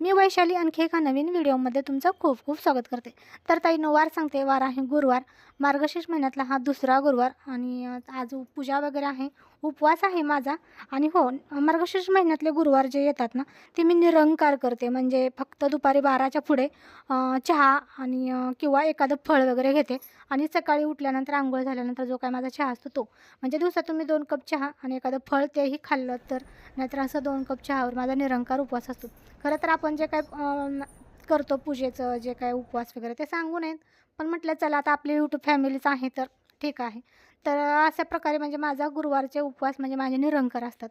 मी वैशाली आणखी एका नवीन व्हिडिओमध्ये तुमचं खूप खूप स्वागत करते. तर ताई वार सांगते वार आहे गुरुवार. मार्गशीर्ष महिन्यातला हा दुसरा गुरुवार आणि आज पूजा वगैरे आहे. उपवास आहे माझा. आणि हो मार्गशीर्ष महिन्यातले गुरुवार जे येतात ना ते मी निरंकार करते. म्हणजे फक्त दुपारी बाराच्या पुढे चहा आणि किंवा एखादं फळ वगैरे घेते. आणि सकाळी उठल्यानंतर आंघोळ झाल्यानंतर जो काय माझा चहा असतो तो. म्हणजे दिवसातून मी दोन कप चहा आणि एखादं फळ तेही खाल्लं तर नाहीतर असं दोन कप चहावर माझा निरंकार उपवास असतो. खरं तर आपण आपण जे काय करतो पूजेचं जे काय उपवास वगैरे ते सांगू नयेत. पण म्हटलं चला आता आपली यूट्यूब फॅमिलीच आहे तर ठीक आहे. तर अशा प्रकारे म्हणजे माझा गुरुवारचे उपवास म्हणजे माझे निरंकर असतात.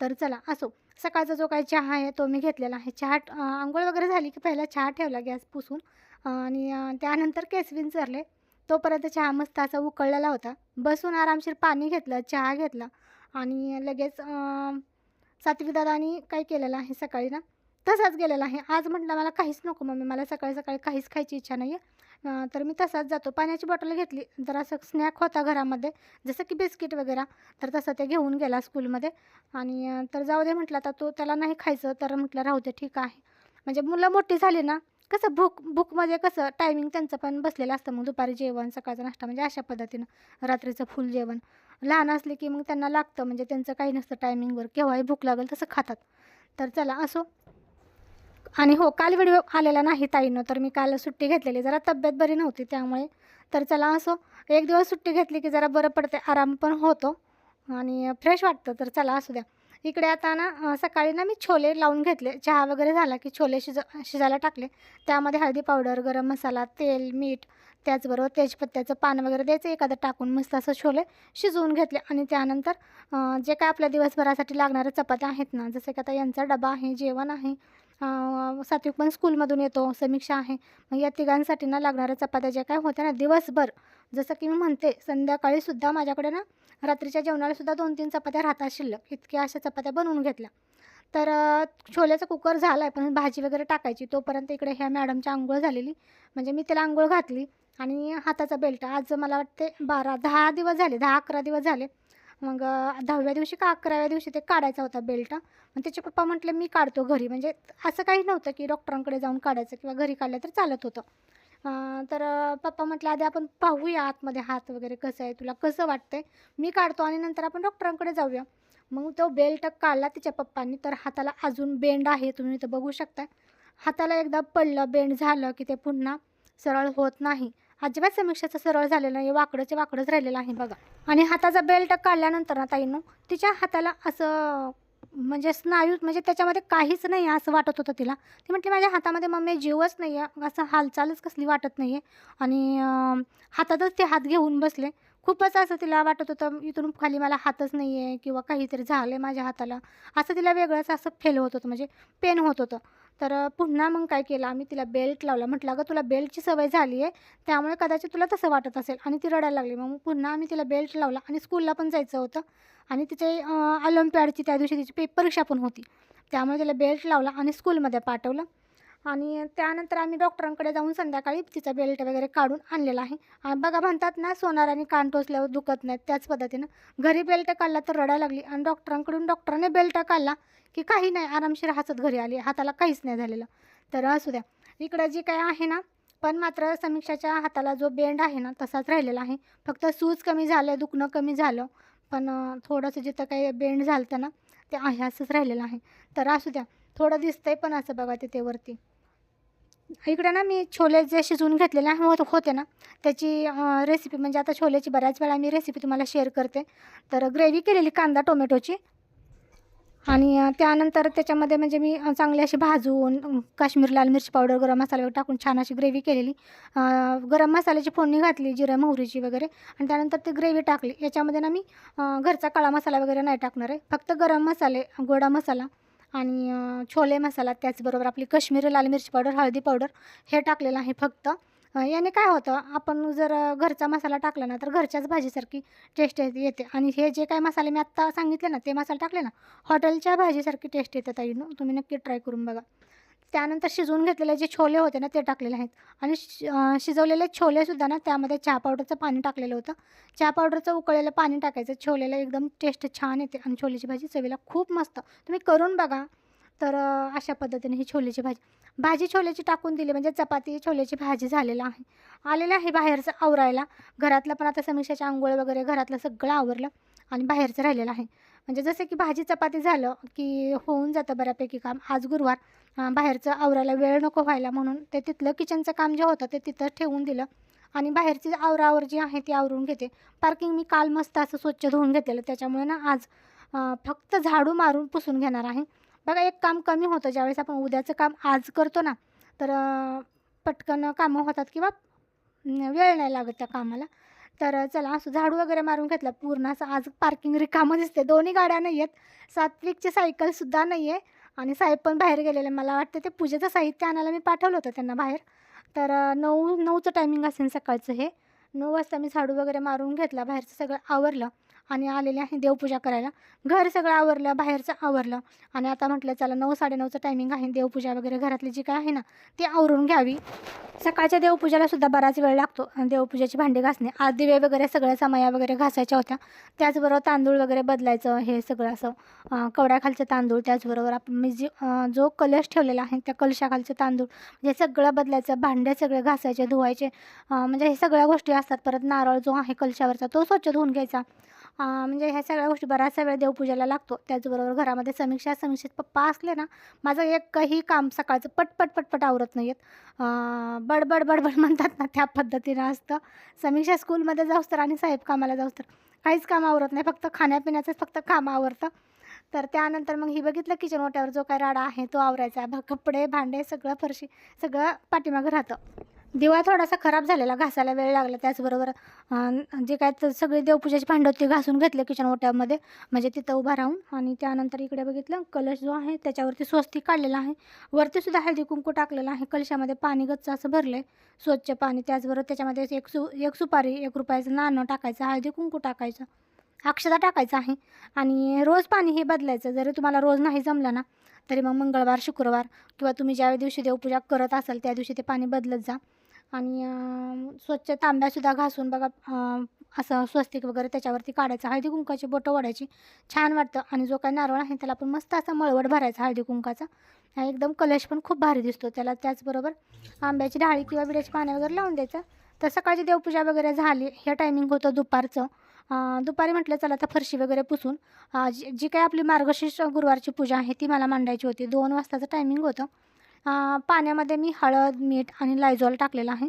तर चला असो. सकाळचा जो काही चहा आहे तो मी घेतलेला आहे. चहा आंघोळ वगैरे झाली की पहिला चहा ठेवला गॅस पुसून. आणि त्यानंतर केसवीन चरले. तोपर्यंत चहा मस्त असा उकळलेला होता. बसून आरामशीर पाणी घेतलं चहा घेतला. आणि लगेच अं, काय केलेलं आहे सकाळी ना तसाच गेलेला आहे. आज म्हटलं मला काहीच नको मम्मी मला सकाळी सकाळी काहीच खायची इच्छा नाही आहे तर मी तसाच जातो. पाण्याची बॉटल घेतली. जरा असं स्नॅक होता घरामध्ये जसं की बिस्किट वगैरे तर तसं ते घेऊन गेला स्कूलमध्ये. आणि तर जाऊ दे म्हटलं आता तो त्याला नाही खायचं तर म्हटलं राहू दे ठीक आहे. म्हणजे मुलं मोठी झाली ना कसं भूक भूकमध्ये कसं टायमिंग त्यांचं पण बसलेलं असतं. मग दुपारी जेवण सकाळचा नाश्ता म्हणजे अशा पद्धतीनं रात्रीचं फुल जेवण. लहान असले की मग त्यांना लागतं म्हणजे त्यांचं काही नसतं टायमिंगवर केव्हाही भूक लागेल तसं खातात. तर चला असो. आणि हो काल व्हिडिओ आलेला नाही ताईनं तर मी काल सुट्टी घेतलेली. जरा तब्येत बरी नव्हती त्यामुळे. तर चला असो एक दिवस सुट्टी घेतली की जरा बरं पडते आराम पण होतो आणि फ्रेश वाटतं तर चला असू द्या. इकडे आता ना सकाळी ना मी छोले लावून घेतले. चहा वगैरे झाला की छोले शिज शिजायला टाकले. त्यामध्ये हळदी पावडर गरम मसाला तेल मीठ त्याचबरोबर तेजपत्त्याचं पान वगैरे द्यायचं. एखादं टाकून मस्त असं छोले शिजवून घेतले. आणि त्यानंतर जे काय आपल्या दिवसभरासाठी लागणाऱ्या चपात्या आहेत ना जसं की आता यांचा डबा आहे जेवण आहे सात्विक पण स्कूलमधून येतो समीक्षा आहे. मग या तिघांसाठी ना लागणाऱ्या चपात्या ज्या काय होत्या ना दिवसभर. जसं की मी म्हणते संध्याकाळीसुद्धा माझ्याकडे ना रात्रीच्या जेवणाला सुद्धा दोन तीन चपात्या राहतात शिल्लक. इतक्या अशा चपात्या बनवून घेतल्या. तर छोल्याचा कुकर झाला आहे पण भाजी वगैरे टाकायची. तोपर्यंत इकडे ह्या मॅडमची आंघोळ झालेली. म्हणजे मी त्याला आंघोळ घातली आणि हाताचा बेल्ट. आज मला वाटते बारा दहा दिवस झाले दहा अकरा दिवस झाले. मग दहाव्या दिवशी का अकराव्या दिवशी ते काढायचा होता बेल्ट. मग त्याचे पप्पा म्हटले मी काढतो घरी. म्हणजे असं काही नव्हतं की डॉक्टरांकडे जाऊन काढायचं किंवा घरी काढलं तर चालत होतं. तर पप्पा म्हटलं आधी आपण पाहूया आतमध्ये हात वगैरे कसं आहे तुला कसं वाटतंय? मी काढतो आणि नंतर आपण डॉक्टरांकडे जाऊया. मग तो बेल्ट काढला तिच्या पप्पांनी तर हाताला अजून बेंड आहे तुम्ही इथं बघू शकता हाताला एकदा पडलं बेंड झालं की ते पुन्हा सरळ होत नाही. अजिबात समीक्षाचं सरळ झालेलं नाही. वाकडंचे वाकडंच राहिलेलं आहे बघा. आणि हाताचा बेल्ट काढल्यानंतर ना ताईनं तिच्या हाताला असं म्हणजे स्नायू म्हणजे त्याच्यामध्ये काहीच नाही आहे असं वाटत होतं तिला. ती म्हटली माझ्या हातामध्ये मम्मी जीवच नाही आहे असं हालचालच कसली वाटत नाही आहे आणि हातातच ते हात घेऊन बसले. खूपच असं तिला वाटत होतं इथून खाली मला हातच नाही आहे किंवा काहीतरी झालं आहे माझ्या हाताला. असं तिला वेगळंच असं फेल होत होतं म्हणजे पेन होत होतं. तर पुन्हा मग काय केलं आम्ही तिला बेल्ट लावला. म्हटलं अगं तुला बेल्टची सवय झाली आहे त्यामुळे कदाचित तुला तसं वाटत असेल. आणि ती रडायला लागली. मग पुन्हा आम्ही तिला बेल्ट लावला आणि स्कूलला पण जायचं होतं. आणि तिचे ऑलिम्पियाडची त्या दिवशी तिची पे परीक्षा पण होती. त्यामुळे तिला बेल्ट लावला आणि स्कूलमध्ये पाठवलं. आणि त्यानंतर आम्ही डॉक्टरांकडे जाऊन संध्याकाळी तिचा बेल्ट वगैरे काढून आणलेला आहे. आणि बघा म्हणतात ना सोनार आणि कान टोचल्यावर दुखत नाहीत. त्याच पद्धतीनं घरी बेल्ट काढला तर रडायला लागली आणि डॉक्टरांकडून डॉक्टरांनी बेल्ट काढला की काही नाही आरामशीर हसत घरी आली. हाताला काहीच नाही झालेलं. तर असू द्या. इकडं जी काय आहे ना पण मात्र समीक्षाच्या हाताला जो बेंड आहे ना तसाच राहिलेला आहे. फक्त सूज कमी झालं दुखणं कमी झालं. पण थोडंसं जिथं काही बेंड झालं ना ते आहे असंच राहिलेलं आहे. तर असू द्या. थोडं दिसतंय पण असं बघा तिथे वरती. इकडे ना मी छोले जे शिजवून घेतलेले होत होते ना. त्याची रेसिपी म्हणजे आता छोल्याची बऱ्याच वेळा मी रेसिपी तुम्हाला शेअर करते. तर ग्रेव्ही केलेली कांदा टोमॅटोची. आणि त्यानंतर त्याच्यामध्ये म्हणजे मी चांगली अशी भाजून काश्मीर लाल मिरची पावडर गरम मसाला वगैरे टाकून छान अशी ग्रेव्ही केलेली. गरम मसाल्याची फोडणी घातली जिरं मोहरीची वगैरे. आणि त्यानंतर ती ग्रेव्ही टाकली. याच्यामध्ये ना मी घरचा काळा मसाला वगैरे नाही टाकणार आहे. फक्त गरम मसाले गोडा मसाला. आणि छोले मसाला त्याचबरोबर आपली काश्मीरी लाल मिरची पावडर हळदी पावडर हे टाकलेलं आहे फक्त. याने काय होतं आपण जर घरचा मसाला टाकला ना तर घरच्याच भाजीसारखी टेस्ट येते आणि हे जे काय मसाले मी आत्ता सांगितले ना ते मसाले टाकले ना हॉटेलच्या भाजीसारखी टेस्ट येते ताई. तुम्ही नक्की ट्राय करून बघा. त्यानंतर शिजवून घेतलेले जे छोले होते ना ते टाकलेले आहेत. आणि शि शिजवलेले छोलेसुद्धा ना त्यामध्ये चहा पावडरचं पाणी टाकलेलं होतं. चहा पावडरचं उकळलेलं पाणी टाकायचं. छोलेला एकदम टेस्ट छान येते आणि छोलेची भाजी चवीला खूप मस्त. तुम्ही करून बघा. तर अशा पद्धतीने ही छोलेची भाजी. भाजी छोल्याची टाकून दिली म्हणजे चपाती छोल्याची भाजी झालेलं आहे. आलेलं आहे बाहेरचं आवरायला. घरातलं पण आता समीक्षाच्या आंघोळ वगैरे घरातलं सगळं आवरलं आणि बाहेरचं राहिलेलं आहे. म्हणजे जसं की भाजी चपाती झालं की होऊन जातं बऱ्यापैकी काम. आज गुरुवार. बाहेरचं आवरायला वेळ नको व्हायला म्हणून ते तिथलं किचनचं काम जे होतं ते तिथं ठेवून दिलं. आणि बाहेरची आवरावर जी आहे ती आवरून घेते. पार्किंग मी काल मस्त असं स्वच्छ धुवून घेतलेलं. त्याच्यामुळे ना आज फक्त झाडू मारून पुसून घेणार आहे. बघा एक काम कमी होतं. ज्यावेळेस आपण उद्याचं काम आज करतो ना तर पटकन कामं होतात किंवा वेळ नाही लागत त्या कामाला. तर चला असं झाडू वगैरे मारून घेतलं. पूर्ण असं आज पार्किंग रिकामं दिसते दोन्ही गाड्या नाही आहेत सात्विकची सायकलसुद्धा नाही आहे आणि साहेब पण बाहेर गेलेले. मला वाटतं ते पूजेचं साहित्य आणायला मी पाठवलं होतं त्यांना बाहेर. तर नऊ नऊचं टायमिंग असेल सकाळचं हे. नऊ वाजता मी झाडू वगैरे मारून घेतला. बाहेरचं सगळं आवरलं. आणि आलेले आहे देवपूजा करायला. घर सगळं आवरलं बाहेरचं आवरलं. आणि आता म्हटलं चला नऊ साडेनऊचं टायमिंग आहे. देवपूजा वगैरे घरातली जी काय आहे ना ती आवरून घ्यावी. सकाळच्या देवपूजेला सुद्धा बराच वेळ लागतो. देवपूजेची भांडी घासणे. आज दिवे वगैरे सगळ्या समया वगैरे घासायच्या होत्या. त्याचबरोबर तांदूळ वगैरे बदलायचं हे सगळं असं कवड्याखालचं तांदूळ. त्याचबरोबर आपण मी जी जो कलश ठेवलेला आहे त्या कलशाखालचे तांदूळ. हे सगळं बदलायचं भांडे सगळे घासायचे धुवायचे. म्हणजे हे सगळ्या गोष्टी असतात. परत नारळ जो आहे कलशावरचा तो स्वच्छ धुवून घ्यायचा. म्हणजे ह्या सगळ्या गोष्टी बराचसा वेळ देवपूजेला लागतो. त्याचबरोबर घरामध्ये समीक्षा समीक्षेत पप्पा असले ना माझं एकही काम सकाळचं पटपट पटपट आवरत नाही आहेत बडबड बडबड म्हणतात ना त्या पद्धतीनं असतं. समीक्षा स्कूलमध्ये जाऊस तर आणि साहेब कामाला जाऊस तर काहीच काम आवरत नाही. फक्त खाण्यापिण्याचंच फक्त काम आवरतं. तर त्यानंतर मग ही बघितलं किचन ओट्यावर जो काय राडा आहे तो आवरायचा. भ कपडे भांडे सगळं फरशी सगळं पाठीमागं राहतं. दिवा थोडासा खराब झालेला घासायला वेळ लागला. त्याचबरोबर जे काय तर सगळी देवपूजाची भांडं होती घासून घेतले किचन ओट्यामध्ये. म्हणजे तिथं उभा राहून आणि त्यानंतर इकडे बघितलं कलश जो आहे त्याच्यावरती स्वस्ती काढलेला आहे. वरती सुद्धा हळदी कुंकू टाकलेला आहे. कलशामध्ये पाणी गच्च असं भरलं आहे स्वच्छ पाणी. त्याचबरोबर त्याच्यामध्ये एक सु एक सुपारी एक रुपयाचं नाणं टाकायचं हळदी कुंकू टाकायचं अक्षता टाकायचं आहे. आणि रोज पाणी हे बदलायचं. जरी तुम्हाला रोज नाही जमलं ना तरी मग मंगळवार शुक्रवार किंवा तुम्ही ज्या दिवशी देवपूजा करत असाल त्या दिवशी ते पाणी बदलत जा. आणि स्वच्छ तांब्यासुद्धा घासून बघा असं स्वस्तिक वगैरे त्याच्यावरती काढायचं. हळदी कुंकाची बोटं ओढायची. छान वाटतं. आणि जो काही नारळ आहे त्याला पण मस्त असा मळवट भरायचा हळदी कुंकाचा. हा एकदम कलश पण खूप भारी दिसतो. त्याला त्याचबरोबर आंब्याची डाळी किंवा विड्याची पाने वगैरे लावून द्यायचं. तर सकाळची देवपूजा वगैरे झाली. हे टायमिंग होतं दुपारचं. दुपारी म्हटलं चला आता फरशी वगैरे पुसून. जी जी काही आपली मार्गशीर्ष गुरुवारची पूजा आहे ती मला मांडायची होती. दोन वाजताचं टायमिंग होतं. पाण्यामध्ये मी हळद मीठ आणि लायझॉल टाकलेलं आहे.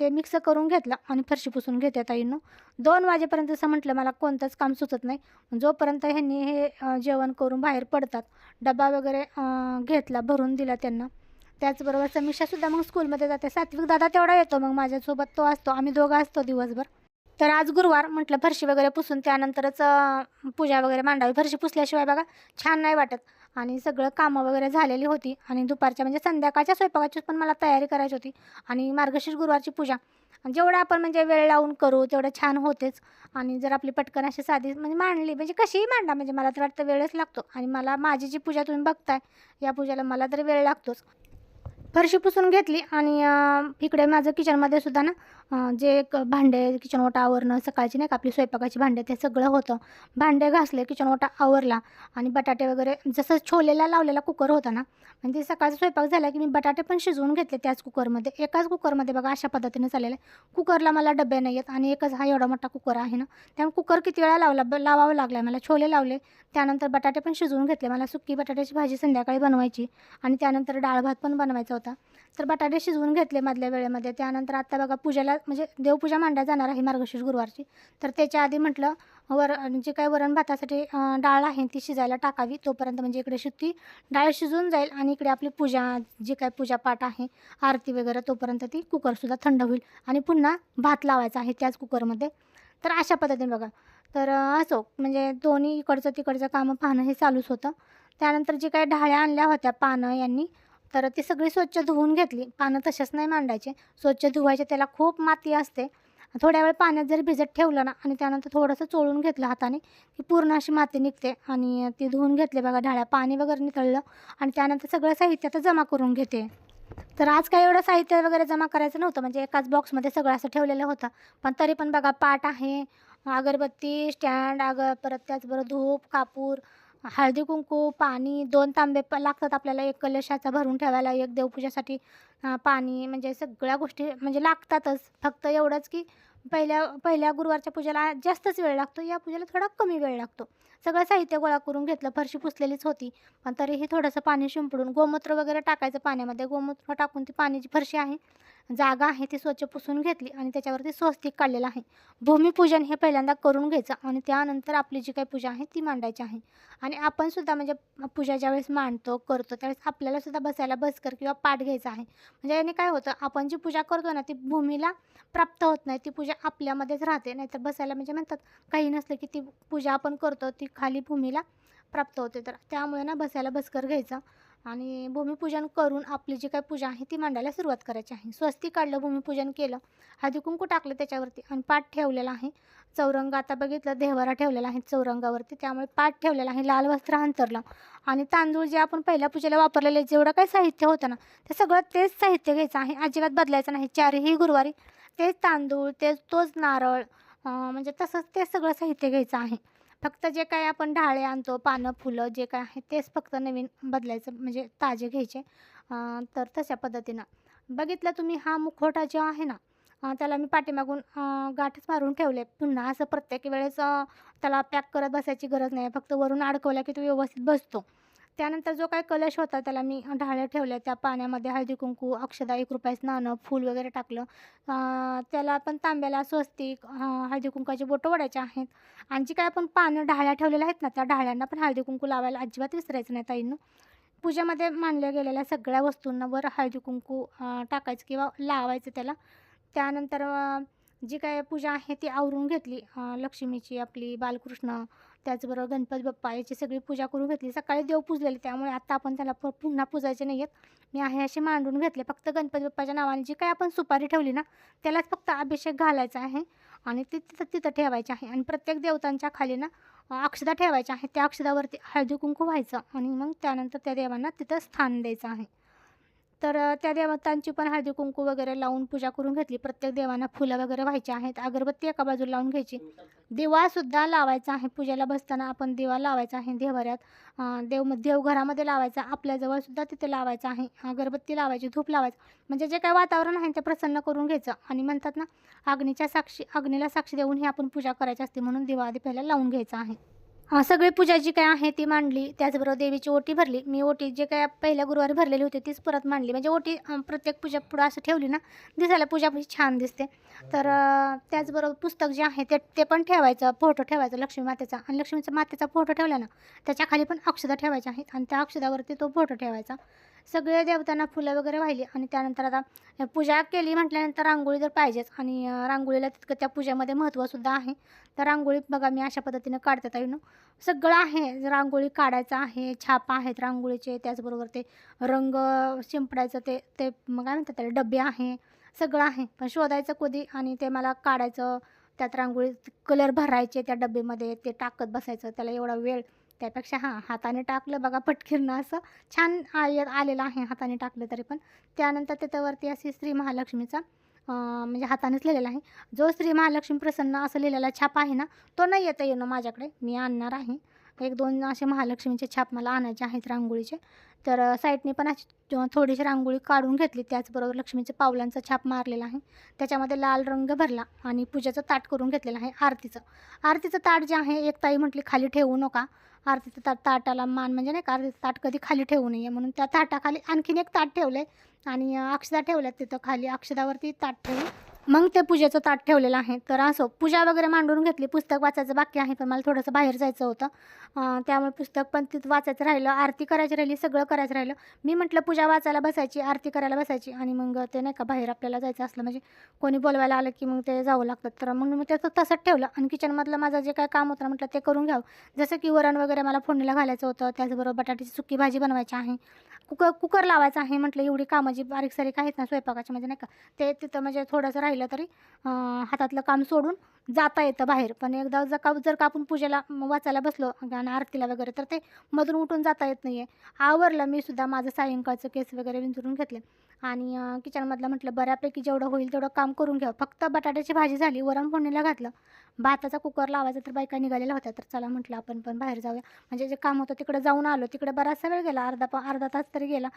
ते मिक्स करून घेतलं आणि फरशी पुसून घेते ताईंनो. दोन वाजेपर्यंत असं म्हटलं मला कोणतंच काम सुचत नाही. जोपर्यंत ह्यांनी हे जेवण करून बाहेर पडतात डबा वगैरे घेतला भरून दिला त्यांना. त्याचबरोबर समीक्षासुद्धा मग स्कूलमध्ये जाते. सात्विक दादा तेवढा येतो मग माझ्यासोबत तो असतो. आम्ही दोघं असतो दिवसभर. तर आज गुरुवार म्हटलं फरशी वगैरे पुसून त्यानंतरच पूजा वगैरे मांडावी. फरशी पुसल्याशिवाय बघा छान नाही वाटत. आणि सगळं कामं वगैरे झालेली होती. आणि दुपारच्या म्हणजे संध्याकाळच्या स्वयंपाकाची पण मला तयारी करायची होती. आणि मार्गशीर्ष गुरुवारची पूजा. जेवढं आपण म्हणजे वेळ लावून करू तेवढं छान होतेच. आणि जर आपली पटकन अशी साधी म्हणजे मांडली म्हणजे कशीही मांडा म्हणजे मला तर वाटतं वेळच लागतो. आणि मला माझी जी पूजा तुम्ही बघताय या पूजेला मला तरी वेळ लागतोच. फरशी पुसून घेतली आणि इकडे माझं किचनमध्ये सुद्धा ना जे भांडे किचन ओटा आवरणं सकाळची नाही का आपली स्वयंपाकाची भांडे ते सगळं होतं. भांडे घासले किचन ओटा आवरला आणि बटाटे वगैरे जसं छोलेला लावलेला कुकर होता ना म्हणजे सकाळचा स्वयंपाक झाला की मी बटाटे पण शिजवून घेतले त्याच कुकरमध्ये एकाच कुकरमध्ये बघा अशा पद्धतीने चाललेलं आहे. कुकरला मला डबे नाही आहेत आणि एकच हा एवढा मोठा कुकर आहे ना त्यामुळे कुकर किती वेळा लावला ब- लावावं लागला मला. छोले लावले त्यानंतर बटाटे पण शिजवून घेतले. मला सुकी बटाट्याची भाजी संध्याकाळी बनवायची आणि त्यानंतर डाळ भात पण बनवायचा होता. तर बटाटे शिजवून घेतले मधल्या वेळेमध्ये. त्यानंतर आत्ता बघा पूजेला म्हणजे देवपूजा मांडल्या जाणार आहे मार्गशीर्ष गुरुवारची. तर त्याच्या आधी म्हटलं वर जे काही वरण भातासाठी डाळ आहे ती शिजायला टाकावी. तोपर्यंत म्हणजे इकडे ती डाळ शिजून जाईल आणि इकडे आपली पूजा जी काही पूजापाठ आहे आरती वगैरे तोपर्यंत ती कुकरसुद्धा थंड होईल. आणि पुन्हा भात लावायचा आहे त्याच कुकरमध्ये तर अशा पद्धतीने बघा. तर असो म्हणजे दोन्ही इकडचं तिकडचं कामं पाहणं हे चालूच होतं. त्यानंतर जी काही ढाळ्या आणल्या होत्या पानं यांनी तर ती सगळी स्वच्छ धुवून घेतली. पानं तसेच नाही मांडायचे. स्वच्छ धुवायचे त्याला खूप माती असते. थोड्या वेळ पाण्यात जर भिजत ठेवलं ना आणि त्यानंतर थोडंसं चोळून घेतलं हाताने की पूर्ण अशी माती निघते आणि ती धुवून घेतले. बघा ढाळ्या पाणी वगैरे निथळलं आणि त्यानंतर सगळं साहित्य आता जमा करून घेते. तर आज काही एवढं साहित्य वगैरे जमा करायचं नव्हतं. म्हणजे एकाच बॉक्समध्ये सगळं असं ठेवलेलं होतं. पण तरी पण बघा पाट आहे. अगरबत्ती स्टँड अग परत त्याचबरोबर धूप कापूर हळदी कुंकू पाणी दोन तांबे प लागतात आपल्याला. एक कलशाचा भरून ठेवायला एक देवपूजासाठी पाणी म्हणजे सगळ्या गोष्टी म्हणजे लागतातच. फक्त एवढंच की पहिल्या पहिल्या गुरुवारच्या पूजेला जास्तच वेळ लागतो. या पूजेला थोडा कमी वेळ लागतो. सगळं साहित्य गोळा करून घेतलं फरशी पुसलेलीच होती. पण तरीही थोडंसं पाणी शिंपडून गोमूत्र वगैरे टाकायचं पाण्यामध्ये. गोमूत्र टाकून ती पाण्याची फरशी आहे. जागा आहे ती स्वच्छ पुसून घेतली आणि त्याच्यावरती स्वस्तिक काढलेलं आहे. भूमिपूजन हे पहिल्यांदा करून घ्यायचं आणि त्यानंतर आपली जी काही पूजा आहे ती मांडायची आहे. आणि आपण सुद्धा म्हणजे पूजा ज्यावेळेस मांडतो करतो त्यावेळेस आपल्याला सुद्धा बसायला बसकर किंवा पाठ घ्यायचा आहे. म्हणजे याने काय होतं आपण जी पूजा करतो ना ती भूमीला प्राप्त होत नाही. ती पूजा आपल्यामध्येच राहते. नाहीतर बसायला म्हणजे म्हणतात काही नसलं की ती पूजा आपण करतो ती खाली भूमीला प्राप्त होते. तर त्यामुळे ना बसायला बसकर घ्यायचं. आणि भूमिपूजन करून आपली जी काही पूजा आहे ती मांडायला सुरुवात करायची आहे. स्वस्ती काढलं भूमिपूजन केलं हळदी कुंकू टाकलं त्याच्यावरती आणि पाठ ठेवलेला आहे. चौरंग आता बघितलं देहवारा ठेवलेला आहे चौरंगावरती. त्यामुळे पाठ ठेवलेला आहे लाल वस्त्र अंतरलं. आणि तांदूळ जे आपण पहिल्या पूजेला वापरलेले जेवढं काही साहित्य होतं ना ते सगळं तेच साहित्य घ्यायचं आहे. अजिबात बदलायचं नाही. चारही गुरुवारी तेच तांदूळ तेच तोच नारळ म्हणजे तसंच ते सगळं साहित्य घ्यायचं आहे. फक्त जे काय आपण ढाळे आणतो पानं फुलं जे काय आहे तेच फक्त नवीन बदलायचं म्हणजे ताजे घ्यायचे. तर तशा पद्धतीनं. बघितलं तुम्ही हा मुखवटा जो आहे ना त्याला मी पाठीमागून गाठच मारून ठेवले. पुन्हा असं प्रत्येक वेळेस त्याला पॅक करत बसायची गरज नाही. फक्त वरून अडकवला की तो व्यवस्थित बसतो. त्यानंतर जो काय कलश होता त्याला मी ढाळ्या ठेवल्या. त्या पाण्यामध्ये हळदी कुंकू अक्षदा एक रुपयाचं नाणं फूल वगैरे टाकलं. त्याला पण तांब्याला स्वस्तिक हळदी कुंकाचे बोटं ओढायचे आहेत. आणि जी काय आपण पानं ढाळ्या ठेवलेल्या आहेत ना त्या ढाळ्यांना पण हळदी कुंकू लावायला अजिबात विसरायचं नाही ताईंनो. पूजेमध्ये मानल्या गेलेल्या सगळ्या वस्तूंवर हळदी कुंकू टाकायचं किंवा लावायचं त्याला. त्यानंतर जी काय पूजा आहे ती आवरून घेतली लक्ष्मीची आपली बालकृष्ण त्याचबरोबर गणपती बाप्पा याची सगळी पूजा करून घेतली. सकाळी देव पुजलेले त्यामुळे आता आपण त्याला पुन्हा पूजायचे नाही आहेत मी आहे असे मांडून घेतले. फक्त गणपती बाप्पाच्या नावाने जी काही आपण सुपारी ठेवली ना त्यालाच फक्त अभिषेक घालायचा आहे आणि ती तिथं तिथं ठेवायची आहे. आणि प्रत्येक देवतांच्या खाली ना अक्षदा ठेवायच्या आहे त्या अक्षदावरती हळदी कुंकू व्हायचं आणि मग त्यानंतर त्या देवांना तिथं स्थान द्यायचं आहे. तर त्या देवतांची पण हळदी कुंकू वगैरे लावून पूजा करून घेतली. प्रत्येक देवांना फुलं वगैरे व्हायची आहेत. अगरबत्ती एका बाजूला लावून घ्यायची. दिवासुद्धा लावायचा आहे. पूजेला बसताना आपण दिवा लावायचा आहे देवाऱ्यात. देव देवघरामध्ये लावायचा. आपल्याजवळसुद्धा तिथे लावायचा आहे. अगरबत्ती लावायची धूप लावायचं. म्हणजे जे काही वातावरण आहे ते प्रसन्न करून घ्यायचं. आणि म्हणतात ना अग्नीच्या साक्षी अग्नीला साक्षी देऊन ही आपण पूजा करायची असते म्हणून दिवा आधी पहिला लावून घ्यायचा आहे. सगळी पूजा जी काय आहे ती मांडली त्याचबरोबर देवीची ओटी भरली. मी ओटी जे काय पहिल्या गुरुवारी भरलेली होती तीच परत मांडली. म्हणजे ओटी प्रत्येक पूजा पुढं असं ठेवली ना दिसायला पूजा छान दिसते. तर त्याचबरोबर पुस्तक जे आहे ते ते पण ठेवायचं फोटो ठेवायचा लक्ष्मी मातेचा. आणि लक्ष्मीचा मातेचा फोटो ठेवला ना त्याच्याखाली पण अक्षदा ठेवायच्या आहेत. आणि त्या अक्षदावरती तो फोटो ठेवायचा. सगळ्या देवतांना फुलं वगैरे वाहिली आणि त्यानंतर आता पूजा केली म्हटल्यानंतर रांगोळी तर पाहिजेच आणि रांगोळीला तितकं त्या पूजेमध्ये महत्त्वसुद्धा आहे. तर रांगोळीत बघा मी अशा पद्धतीनं काढते ताईनं. सगळं आहे रांगोळी काढायचं आहे छापा आहेत रांगोळीचे त्याचबरोबर ते रंग शिंपडायचं ते ते मग काय म्हणतात त्याला डबे आहे सगळं आहे. पण शोधायचं कधी आणि ते मला काढायचं त्यात रांगोळीत कलर भरायचे त्या डब्बेमध्ये ते टाकत बसायचं त्याला एवढा वेळ त्यापेक्षा हां हाताने टाकलं बघा पटकीरनं असं. छान आ- आलेलं आहे हाताने टाकलं तरी पण. त्यानंतर त्याच्यावरती अशी श्री महालक्ष्मीचा म्हणजे हातानेच लिहिलेला आहे. जो श्री महालक्ष्मी प्रसन्न असं लिहिलेला छाप आहे ना तो नाही येतं येणं माझ्याकडे. मी आणणार आहे. एक दोन असे महालक्ष्मीचे छाप मला आणायचे आहेत रांगोळीचे. तर साईडने पण अशी थोडीशी रांगोळी काढून घेतली त्याचबरोबर लक्ष्मीच्या पावलांचा छाप मारलेला आहे. त्याच्यामध्ये लाल रंग भरला आणि पूजेचं ताट करून घेतलेलं आहे आरतीचं. आरतीचं ताट जे आहे एक ताई म्हटली खाली ठेवू नका. आरतीचं ताट ताटाला मान म्हणजे नाही का आरतीचं ताट कधी खाली ठेवू नये. म्हणून त्या ताटाखाली आणखीन एक ताट ठेवलं आहे आणि अक्षदा ठेवल्यात तिथं खाली. अक्षदावरती ताट ठेवून मग ते पूजेचं ताट ठेवलेलं आहे. तर असो पूजा वगैरे मांडून घेतली. पुस्तक वाचायचं बाकी आहे पण मला थोडंसं बाहेर जायचं होतं. त्यामुळे पुस्तक पण तिथं वाचायचं राहिलं. आरती करायची राहिली सगळं करायचं राहिलं. मी म्हटलं पूजा वाचायला बसायची आरती करायला बसायची. आणि मग ते नाही का बाहेर आपल्याला जायचं असलं. म्हणजे कोणी बोलवायला आलं की मग ते जावं लागतं. तर मग मी त्याचं तसंच ठेवलं. आणि किचनमधलं माझं जे काय काम होतं म्हटलं ते करून घ्यावं. जसं की वरण वगैरे मला फोडणीला घालायचं होतं. त्याचबरोबर बटाट्याची सुकी भाजी बनवायची आहे. कुकर कुकर लावायचं आहे म्हटलं. एवढी कामं जी बारीक सारीक आहेत ना स्वयंपाकाची म्हणजे नाही का. ते तिथं म्हणजे थोडंसं राहिलं. राहिलं तरी हातातलं काम सोडून जाता येतं बाहेर. पण एकदा जर का जर का आपण पूजेला वाचायला बसलो आणि आरतीला वगैरे तर ते मधून उठून जाता येत नाही आहे आवरलं मी सुद्धा माझं सायंकाळचं केस वगैरे विंचरून घेतले. आणि किचनमधलं म्हटलं बऱ्यापैकी जेवढं होईल तेवढं काम करून घ्यावं फक्त बटाट्याची भाजी झाली वरण फोडणीला घातलं. भाताचा कुकर लावायचा तर बायका निघालेल्या होत्या तर चला म्हटलं आपण पण बाहेर जाऊया. म्हणजे जे काम होतं तिकडे जाऊन आलो तिकडे बराचसा वेळ गेला अर्धा प अर्धा तास तरी गेला.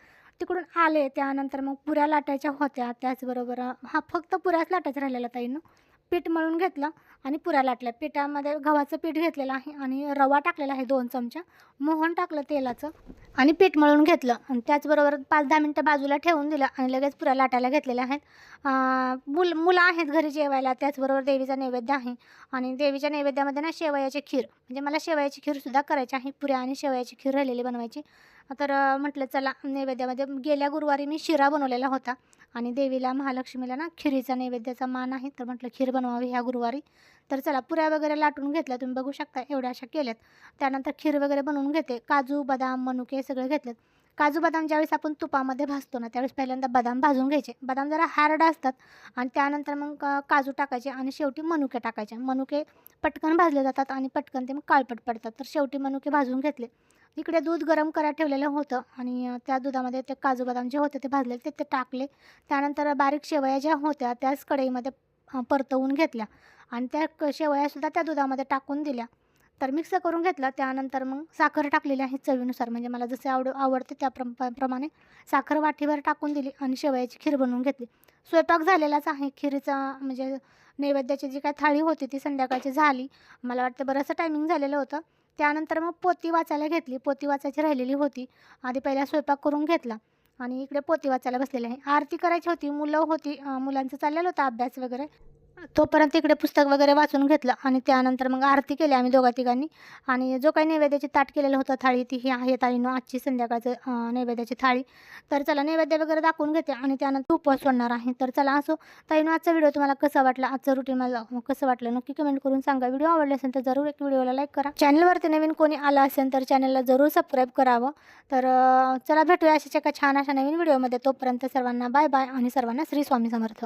तिकडून आले त्यानंतर मग पुऱ्या लाटायच्या होत्या त्याचबरोबर हां हा फक्त पुऱ्याच लाटायचं राहिलेला ताईनं. पीठ मळून घेतलं आणि पुऱ्या लाटल्या. पिठामध्ये गव्हाचं पीठ घेतलेलं आहे आणि रवा टाकलेला आहे दोन चमचा. मोहन टाकलं तेलाचं आणि पीठ मळून घेतलं. आणि त्याचबरोबर पाच दहा मिनटं बाजूला ठेवून दिलं आणि लगेच पुऱ्या लाटायला घेतलेल्या आहेत. मुल मुलं आहेत घरी जेवायला त्याचबरोबर देवीचा नैवेद्य आहे. आणि देवीच्या नैवेद्यामध्ये ना शेवयाची खीर. म्हणजे मला शेवयाची खीरसुद्धा करायची आहे. पुऱ्या आणि शेवयाची खीर राहिलेली बनवायची. तर म्हटलं चला नैवेद्यामध्ये गेल्या गुरुवारी मी शिरा बनवलेला होता. आणि देवीला महालक्ष्मीला ना खिरीचा नैवेद्याचा मान आहे. तर म्हटलं खीर बनवावी ह्या गुरुवारी. तर चला पुऱ्या वगैरे लाटून घेतल्या. तुम्ही बघू शकता एवढ्या अशा केल्यात. त्यानंतर खीर वगैरे बनवून घेते. काजू बदाम मनुके सगळे घेतलेत. काजू बदाम ज्यावेळेस आपण तुपामध्ये भाजतो ना त्यावेळेस पहिल्यांदा बदाम भाजून घ्यायचे. बदाम जरा हार्ड असतात आणि त्यानंतर मग काजू टाकायचे आणि शेवटी मनुके टाकायचे. मनुके पटकन भाजले जातात आणि पटकन ते मग काळपट पडतात. तर शेवटी मनुके भाजून घेतले. इकडे दूध गरम करायला ठेवलेलं होतं आणि त्या दुधामध्ये ते काजू बदाम जे होते ते भाजले ते ते टाकले. त्यानंतर बारीक शेवया ज्या होत्या त्याच कढईमध्ये परतवून घेतल्या आणि त्या क- शेवयासुद्धा त्या दुधामध्ये टाकून दिल्या. तर मिक्स करून घेतलं. त्यानंतर मग साखर टाकलेली आहे चवीनुसार. म्हणजे मला जसे आवड आवडते त्या प्र प्रमाणे साखर वाटीभर टाकून दिली आणि शेवयाची खीर बनवून घेतली. स्वयंपाक झालेलाच आहे. खीरचा म्हणजे नैवेद्याची जी काय थाळी होती ती संध्याकाळची झाली. मला वाटतं बरंचसं टायमिंग झालेलं होतं. त्यानंतर मग पोती वाचायला घेतली. पोती वाचायची राहिलेली होती. आधी पहिला स्वयंपाक करून घेतला. आणि इकडे पोती वाचायला बसलेले आहे. आरती करायची होती. मुलं होती मुलांचं चाललेलं होतं अभ्यास वगैरे. तोपर्यंत इकडे पुस्तक वगैरे वाचून घेतलं आणि त्यानंतर मग आरती केली आम्ही दोघा तिघांनी. आणि जो काही नैवेद्याची ताट केलेलं होतं थाळी ती ही आहे ताईनं आजची संध्याकाळचं नैवेद्याची थाळी. तर चला नैवेद्य वगैरे दाखवून घेते आणि त्यानंतर उपवास सोडणार आहे. तर चला असो ताईनं आजचा व्हिडिओ तुम्हाला कसा वाटला? आजचं रुटीन मला कसं वाटलं? नक्की कमेंट करून सांगा. व्हिडिओ आवडला असेल तर जरूर एक व्हिडिओला लाईक करा. चॅनलवरती नवीन कोणी आला असेल तर चॅनलला जरूर सबस्क्राईब करावं. तर चला भेटूया अशाच एका छान अशा नवीन व्हिडिओमध्ये. तोपर्यंत सर्वांना बाय बाय आणि सर्वांना श्री स्वामी समर्थ.